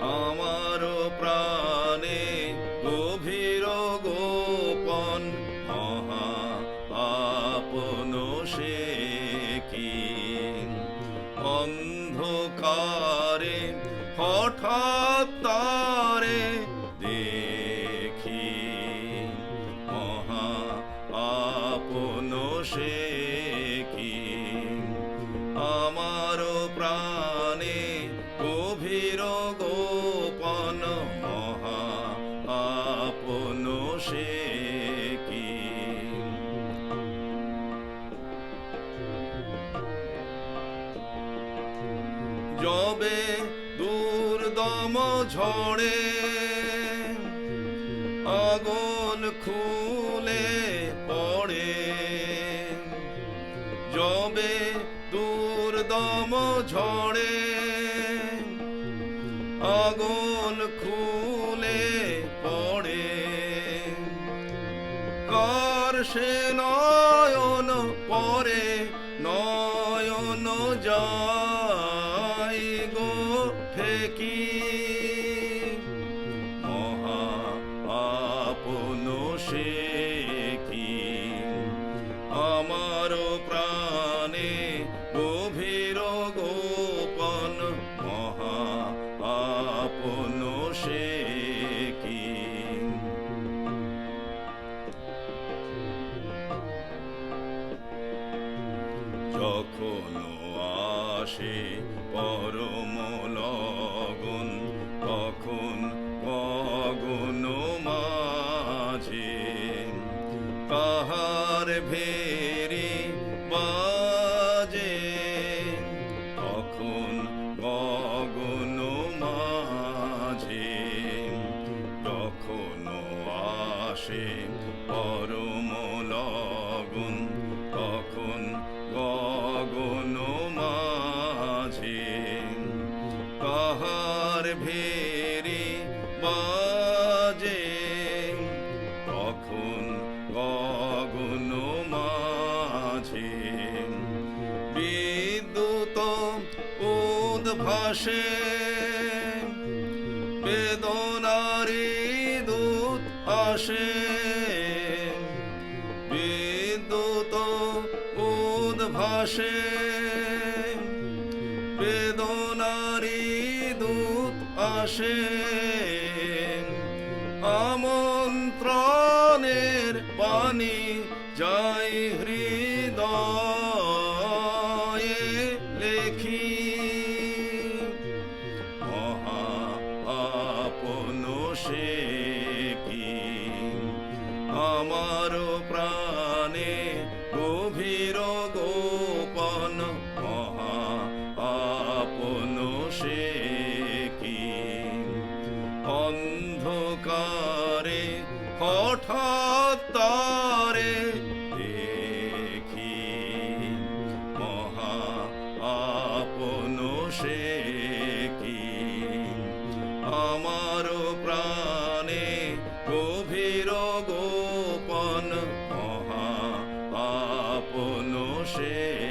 আমার প্রাণে গভীর গোপন মহা আপন সে কি? অন্ধকারে, হঠাৎ তারে দেখি। মহা আপন সে আপন সে কি? যবে দুর্দম ঝড়ে আগুন খুলে পড়ে। যবে দুর্দম ঝড়ে আগুন খুলে সে নয়ন পরে নয়ন যাই যখন আসে পরম লগন, তখন গগন মাঝে কাহার ভেরি বাজে, তখন গগন মাঝে যখন আসে পরম উদ্ভাসে বেদনারি দূত আসে। বিদ্যুৎ উদ্ভাসে বেদনারি দূত আসে। আমন্ত্রণের পানি যাই হৃদয়ে সে কি আমার প্রাণে গভীর গোপন মহা আপন সে কি অন্ধকারে হঠাৎ shame.